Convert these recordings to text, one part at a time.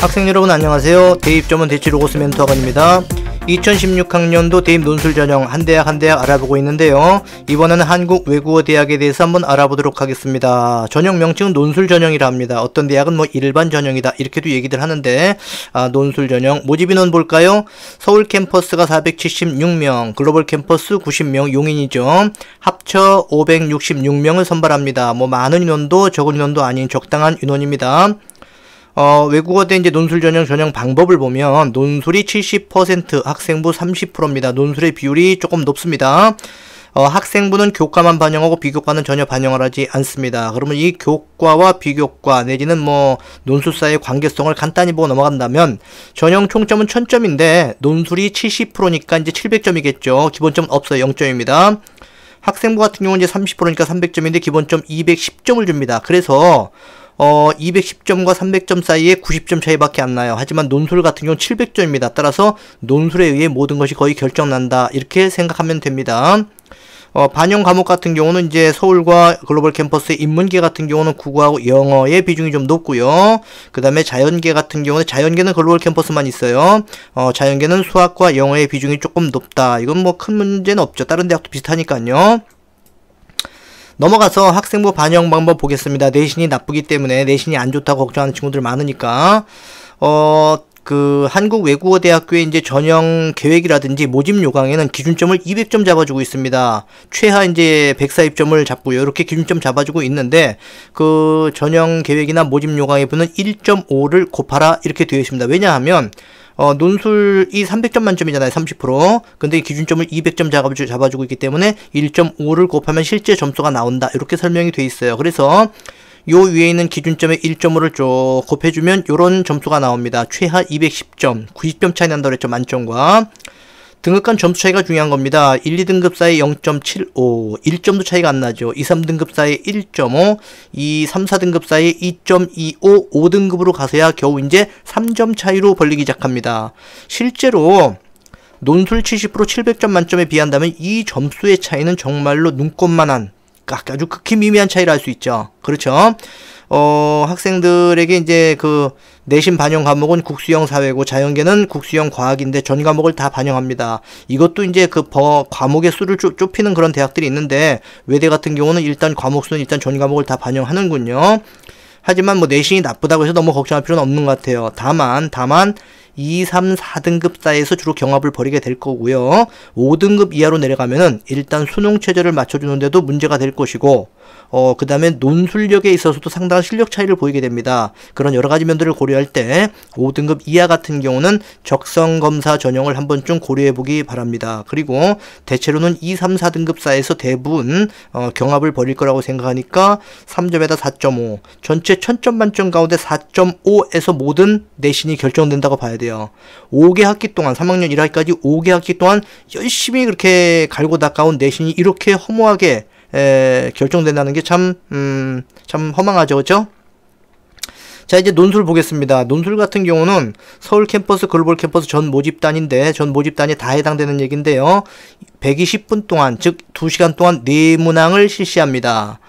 학생 여러분 안녕하세요. 대입 전문 대치 로고스 멘토 학원입니다. 2016학년도 대입 논술 전형 한 대학 한 대학 알아보고 있는데요. 이번에는 한국 외국어 대학에 대해서 한번 알아보도록 하겠습니다. 전형 명칭은 논술 전형이라 합니다. 어떤 대학은 뭐 일반 전형이다 이렇게도 얘기들 하는데 아, 논술 전형 모집 인원 볼까요? 서울 캠퍼스가 476명, 글로벌 캠퍼스 90명 용인이죠. 합쳐 566명을 선발합니다. 뭐 많은 인원도 적은 인원도 아닌 적당한 인원입니다. 어, 외국어대 이제 논술 전형 전형 방법을 보면 논술이 70% 학생부 30%입니다. 논술의 비율이 조금 높습니다. 어, 학생부는 교과만 반영하고 비교과는 전혀 반영을 하지 않습니다. 그러면 이 교과와 비교과 내지는 뭐 논술사의 관계성을 간단히 보고 넘어간다면 전형 총점은 1000점인데 논술이 70%니까 이제 700점이겠죠. 기본점은 없어요. 0점입니다. 학생부 같은 경우는 이제 30%니까 300점인데 기본점 210점을 줍니다. 그래서 어, 210점과 300점 사이에 90점 차이밖에 안 나요. 하지만 논술 같은 경우는 700점입니다. 따라서 논술에 의해 모든 것이 거의 결정난다. 이렇게 생각하면 됩니다. 어, 반영 과목 같은 경우는 이제 서울과 글로벌 캠퍼스의 인문계 같은 경우는 국어하고 영어의 비중이 좀 높고요. 그 다음에 자연계 같은 경우는 자연계는 글로벌 캠퍼스만 있어요. 어, 자연계는 수학과 영어의 비중이 조금 높다. 이건 뭐 큰 문제는 없죠. 다른 대학도 비슷하니까요. 넘어가서 학생부 반영 방법 보겠습니다. 내신이 나쁘기 때문에 내신이 안 좋다고 걱정하는 친구들 많으니까 어. 그 한국 외국어 대학교의 이제 전형 계획이라든지 모집 요강에는 기준점을 200점 잡아주고 있습니다. 최하 이제 140점을 잡고요. 이렇게 기준점 잡아주고 있는데 그 전형 계획이나 모집 요강에 보면 1.5를 곱하라 이렇게 되어 있습니다. 왜냐하면 어, 논술이 300점 만점이잖아요. 30%. 근데 기준점을 200점 잡아주, 잡아주고 있기 때문에 1.5를 곱하면 실제 점수가 나온다. 이렇게 설명이 돼 있어요. 그래서 요 위에 있는 기준점에 1.5를 쭉 곱해주면 요런 점수가 나옵니다. 최하 210점, 90점 차이 난다고 그랬죠. 만점과. 등급 간 점수 차이가 중요한 겁니다. 1, 2등급 사이 0.75, 1점도 차이가 안 나죠. 2, 3등급 사이 1.5, 2, 3, 4등급 사이 2.25, 5등급으로 가서야 겨우 이제 3점 차이로 벌리기 시작합니다. 실제로 논술 70% 700점 만점에 비한다면 이 점수의 차이는 정말로 눈꽃만한 아주 극히 미미한 차이를 알수 있죠. 그렇죠? 어, 학생들에게 이제 그 내신 반영 과목은 국수형 사회고 자연계는 국수형 과학인데 전 과목을 다 반영합니다. 이것도 이제 그 버, 과목의 수를 좁, 좁히는 그런 대학들이 있는데 외대 같은 경우는 일단 과목 수는 일단 전 과목을 다 반영하는군요. 하지만 뭐 내신이 나쁘다고 해서 너무 걱정할 필요는 없는 것 같아요. 다만 다만 2, 3, 4등급 사이에서 주로 경합을 벌이게 될 거고요. 5등급 이하로 내려가면은 일단 수능 체제를 맞춰주는데도 문제가 될 것이고 어, 그 다음에 논술력에 있어서도 상당한 실력 차이를 보이게 됩니다. 그런 여러 가지 면들을 고려할 때 5등급 이하 같은 경우는 적성검사 전형을 한 번쯤 고려해 보기 바랍니다. 그리고 대체로는 2, 3, 4등급 사이에서 대부분 어, 경합을 벌일 거라고 생각하니까 3점에다 4.5 전체 1000점 만점 가운데 4.5에서 모든 내신이 결정된다고 봐야 돼요. 5개 학기 동안 3학년 1학기까지 5개 학기 동안 열심히 그렇게 갈고 닦아온 내신이 이렇게 허무하게 에, 결정된다는 게 참, 음, 참 허망하죠. 그죠? 자, 이제 논술 보겠습니다. 논술 같은 경우는 서울 캠퍼스, 글로벌 캠퍼스 전 모집단인데, 전 모집단이 다 해당되는 얘기인데요. 120분 동안, 즉, 2시간 동안 네 문항을 실시합니다.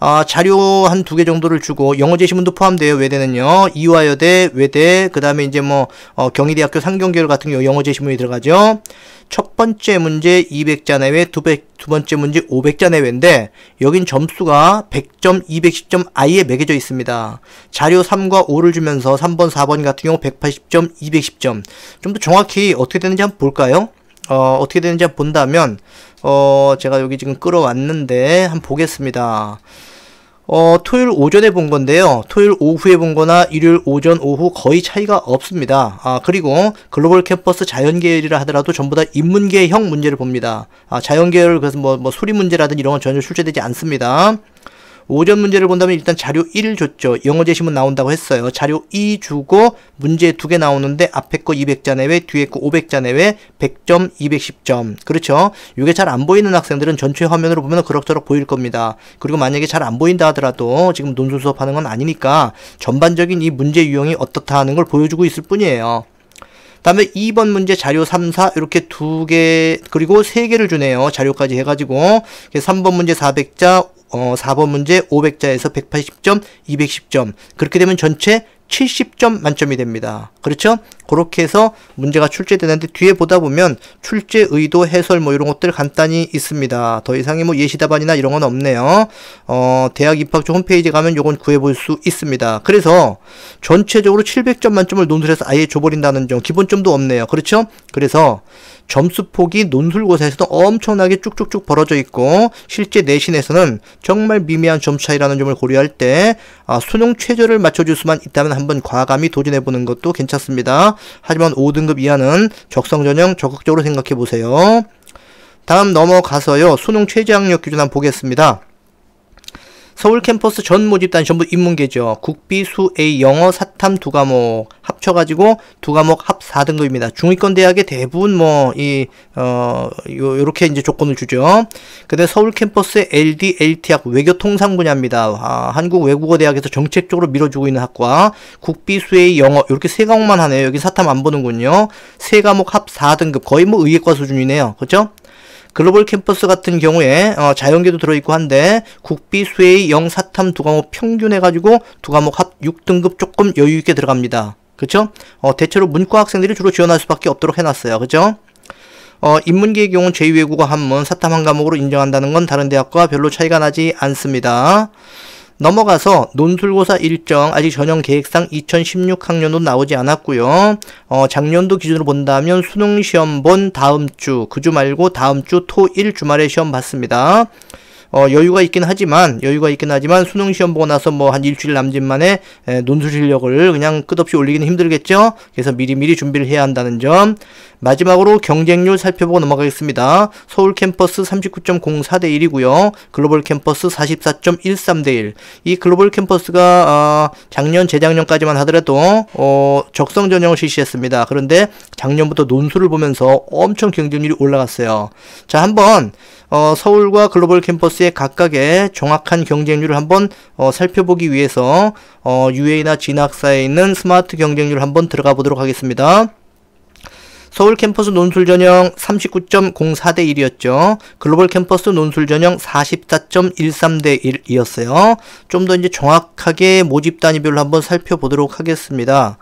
아, 자료 한 두 개 정도를 주고 영어 제시문도 포함돼요. 외대는요. 이화여대, 외대, 그 다음에 이제 뭐 어, 경희대학교 상경계열 같은 경우 영어 제시문이 들어가죠. 첫 번째 문제 200자 내외, 두, 배, 두 번째 문제 500자 내외인데 여긴 점수가 100점, 210점 아예 매겨져 있습니다. 자료 3과 5를 주면서 3번, 4번 같은 경우 180점, 210점. 좀 더 정확히 어떻게 되는지 한번 볼까요? 어, 어떻게 되는지 한번 본다면 어, 제가 여기 지금 끌어왔는데 한번 보겠습니다. 어, 토요일 오전에 본 건데요. 토요일 오후에 본 거나 일요일 오전, 오후 거의 차이가 없습니다. 아, 그리고 글로벌 캠퍼스 자연계열이라 하더라도 전부 다 인문계형 문제를 봅니다. 아, 자연계열, 그래서 뭐, 뭐 수리 문제라든지 이런 건 전혀 출제되지 않습니다. 오전 문제를 본다면 일단 자료 1 줬죠. 영어 제시문 나온다고 했어요. 자료 2 주고 문제 두 개 나오는데 앞에 거 200자 내외, 뒤에 거 500자 내외, 100점, 210점. 그렇죠? 이게 잘 안 보이는 학생들은 전체 화면으로 보면 그럭저럭 보일 겁니다. 그리고 만약에 잘 안 보인다 하더라도 지금 논술 수업하는 건 아니니까 전반적인 이 문제 유형이 어떻다 하는 걸 보여주고 있을 뿐이에요. 다음에 2번 문제 자료 3, 4 이렇게 두 개 그리고 세 개를 주네요. 자료까지 해가지고 3번 문제 400자 어, 4번 문제 500자에서 180점, 210점. 그렇게 되면 전체 70점 만점이 됩니다. 그렇죠? 그렇게 해서 문제가 출제되는데 뒤에 보다 보면 출제 의도 해설 뭐 이런 것들 간단히 있습니다. 더 이상의 뭐 예시 답안이나 이런 건 없네요. 어, 대학 입학처 홈페이지 가면 요건 구해 볼 수 있습니다. 그래서 전체적으로 700점 만점을 논술해서 아예 줘 버린다는 점 기본점도 없네요. 그렇죠? 그래서 점수 폭이 논술고사에서도 엄청나게 쭉쭉쭉 벌어져 있고 실제 내신에서는 정말 미미한 점수 차이라는 점을 고려할 때 아, 수능 최저를 맞춰줄 수만 있다면 한번 과감히 도전해보는 것도 괜찮습니다. 하지만 5등급 이하는 적성 전형 적극적으로 생각해 보세요. 다음 넘어가서요. 수능 최저 학력 기준 한번 보겠습니다. 서울 캠퍼스 전 모집단 전부 인문계죠. 국비, 수, A, 영어, 사탐 두 과목 합쳐가지고 두 과목 합 4등급입니다. 중위권 대학의 대부분 뭐, 이, 어, 요, 요렇게 이제 조건을 주죠. 근데 서울 캠퍼스의 LD, LT학 외교통상 분야입니다. 아, 한국 외국어 대학에서 정책적으로 밀어주고 있는 학과. 국비, 수, A, 영어. 이렇게 세 과목만 하네요. 여기 사탐 안 보는군요. 세 과목 합 4등급. 거의 뭐 의예과 수준이네요. 그죠? 글로벌 캠퍼스 같은 경우에 어, 자연계도 들어있고 한데 국비, 수의, 영사탐 두 과목 평균 해가지고 두 과목 합 6등급 조금 여유있게 들어갑니다. 그쵸? 어, 대체로 문과 학생들이 주로 지원할 수밖에 없도록 해놨어요. 그죠? 어, 인문계의 경우 제2외국어 한문, 사탐 한 과목으로 인정한다는 건 다른 대학과 별로 차이가 나지 않습니다. 넘어가서 논술고사 일정 아직 전형 계획상 2016학년도 나오지 않았고요. 어, 작년도 기준으로 본다면 수능 시험 본 다음 주, 그 주 말고 다음 주 토 일 주말에 시험 봤습니다. 어, 여유가 있긴 하지만 여유가 있긴 하지만 수능 시험 보고 나서 뭐 한 일주일 남짓 만에 에, 논술 실력을 그냥 끝없이 올리기는 힘들겠죠. 그래서 미리미리 준비를 해야 한다는 점. 마지막으로 경쟁률 살펴보고 넘어가겠습니다. 서울 캠퍼스 39.04대 1이고요. 글로벌 캠퍼스 44.13대 1. 이 글로벌 캠퍼스가 어, 작년 재작년까지만 하더라도 어, 적성 전형을 실시했습니다. 그런데 작년부터 논술을 보면서 엄청 경쟁률이 올라갔어요. 자, 한번 어, 서울과 글로벌 캠퍼스의 각각의 정확한 경쟁률을 한번 어, 살펴보기 위해서 어, UA나 진학사에 있는 스마트 경쟁률 한번 들어가 보도록 하겠습니다. 서울 캠퍼스 논술 전형 39.04 대 1이었죠. 글로벌 캠퍼스 논술 전형 44.13 대 1이었어요. 좀 더 이제 정확하게 모집 단위별로 한번 살펴보도록 하겠습니다.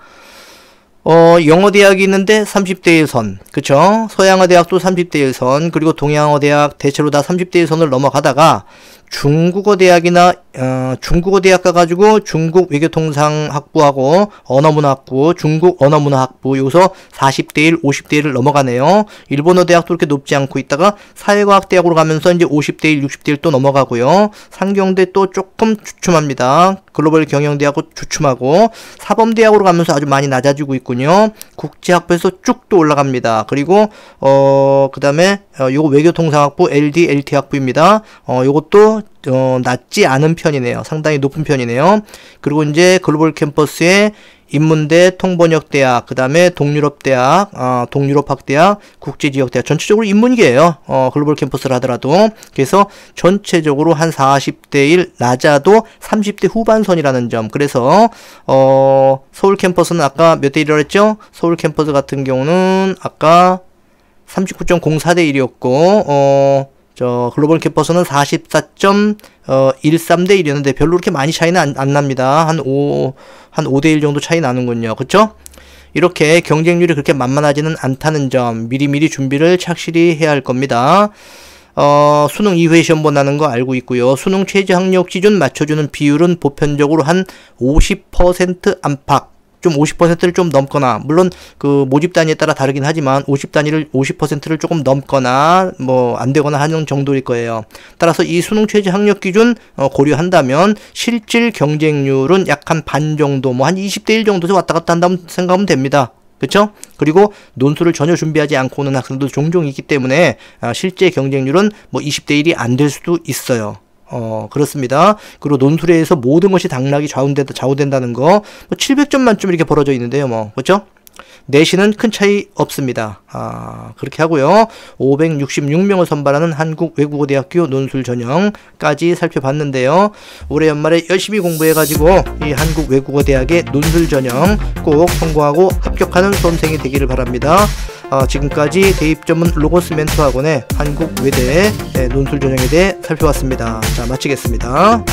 어, 영어 대학이 있는데 30대 1선. 그쵸? 서양어 대학도 30대 1선. 그리고 동양어 대학 대체로 다 30대 1선을 넘어가다가 중국어 대학이나 어, 중국어 대학 가가지고 중국 외교통상학부하고 언어문학부, 중국 언어문화학부 여기서 40대 1, 50대 1을 넘어가네요. 일본어 대학도 그렇게 높지 않고 있다가 사회과학 대학으로 가면서 이제 50대 1, 60대 1 또 넘어가고요. 상경대 또 조금 주춤합니다. 글로벌 경영대하고 주춤하고 사범대학으로 가면서 아주 많이 낮아지고 있군요. 국제학부에서 쭉 또 올라갑니다. 그리고 어 그 다음에 어, 요거 외교통상학부 LD LT학부입니다. 어 요것도 어, 낮지 않은 편이네요. 상당히 높은 편이네요. 그리고 이제 글로벌 캠퍼스에 인문대, 통번역대학, 그 다음에 동유럽대학, 어, 동유럽학대학, 국제지역대학, 전체적으로 인문계예요. 어, 글로벌 캠퍼스를 하더라도. 그래서 전체적으로 한 40대 1, 낮아도 30대 후반선이라는 점. 그래서, 어, 서울 캠퍼스는 아까 몇 대 1이라고 했죠? 서울 캠퍼스 같은 경우는 아까 39.04대 1이었고, 어, 저 글로벌 캠퍼스는 44.13대 1이었는데 별로 그렇게 많이 차이는 안, 안 납니다. 한 5, 한 5대 1 정도 차이 나는군요. 그쵸? 이렇게 경쟁률이 그렇게 만만하지는 않다는 점 미리미리 준비를 착실히 해야 할 겁니다. 어, 수능 2회 시험 본다는 거 알고 있고요. 수능 최저 학력 기준 맞춰주는 비율은 보편적으로 한 50% 안팎 좀 50%를 좀 넘거나 물론 그 모집 단위에 따라 다르긴 하지만 50 단위를 50%를 조금 넘거나 뭐 안 되거나 하는 정도일 거예요. 따라서 이 수능 최저 학력 기준 어, 고려한다면 실질 경쟁률은 약 한 반 정도 뭐 한 20대 1 정도에서 왔다 갔다 한다면 생각하면 됩니다. 그렇죠? 그리고 논술을 전혀 준비하지 않고 오는 학생도 종종 있기 때문에 아, 실제 경쟁률은 뭐 20대 1이 안 될 수도 있어요. 어, 그렇습니다. 그리고 논술에서 모든 것이 당락이 좌우된다, 좌우된다는 거, 뭐 700점 만점 이렇게 벌어져 있는데요, 뭐. 그죠? 내신은 큰 차이 없습니다. 아, 그렇게 하고요. 566명을 선발하는 한국외국어대학교 논술 전형까지 살펴봤는데요. 올해 연말에 열심히 공부해가지고 이 한국외국어대학의 논술 전형 꼭 성공하고 합격하는 수험생이 되기를 바랍니다. 아, 지금까지 대입 전문 로고스 멘토 학원의 한국 외대 논술 전형에 대해 살펴봤습니다. 자, 마치겠습니다.